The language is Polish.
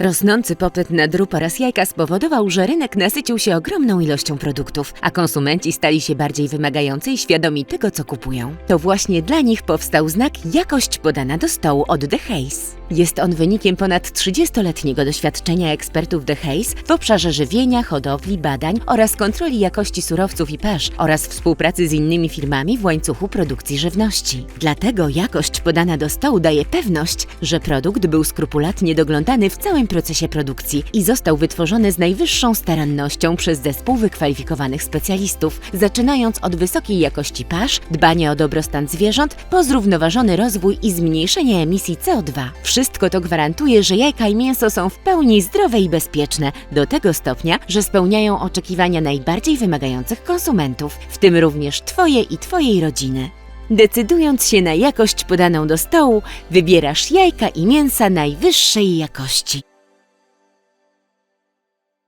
Rosnący popyt na drób oraz jajka spowodował, że rynek nasycił się ogromną ilością produktów, a konsumenci stali się bardziej wymagający i świadomi tego, co kupują. To właśnie dla nich powstał znak jakość podana do stołu od The Haze. Jest on wynikiem ponad 30-letniego doświadczenia ekspertów The Haze w obszarze żywienia, hodowli, badań oraz kontroli jakości surowców i pasz oraz współpracy z innymi firmami w łańcuchu produkcji żywności. Dlatego jakość podana do stołu daje pewność, że produkt był skrupulatnie doglądany w całym procesie produkcji i został wytworzony z najwyższą starannością przez zespół wykwalifikowanych specjalistów, zaczynając od wysokiej jakości pasz, dbania o dobrostan zwierząt, po zrównoważony rozwój i zmniejszenie emisji CO2. Wszystko to gwarantuje, że jajka i mięso są w pełni zdrowe i bezpieczne, do tego stopnia, że spełniają oczekiwania najbardziej wymagających konsumentów, w tym również Twoje i Twojej rodziny. Decydując się na jakość podaną do stołu, wybierasz jajka i mięsa najwyższej jakości.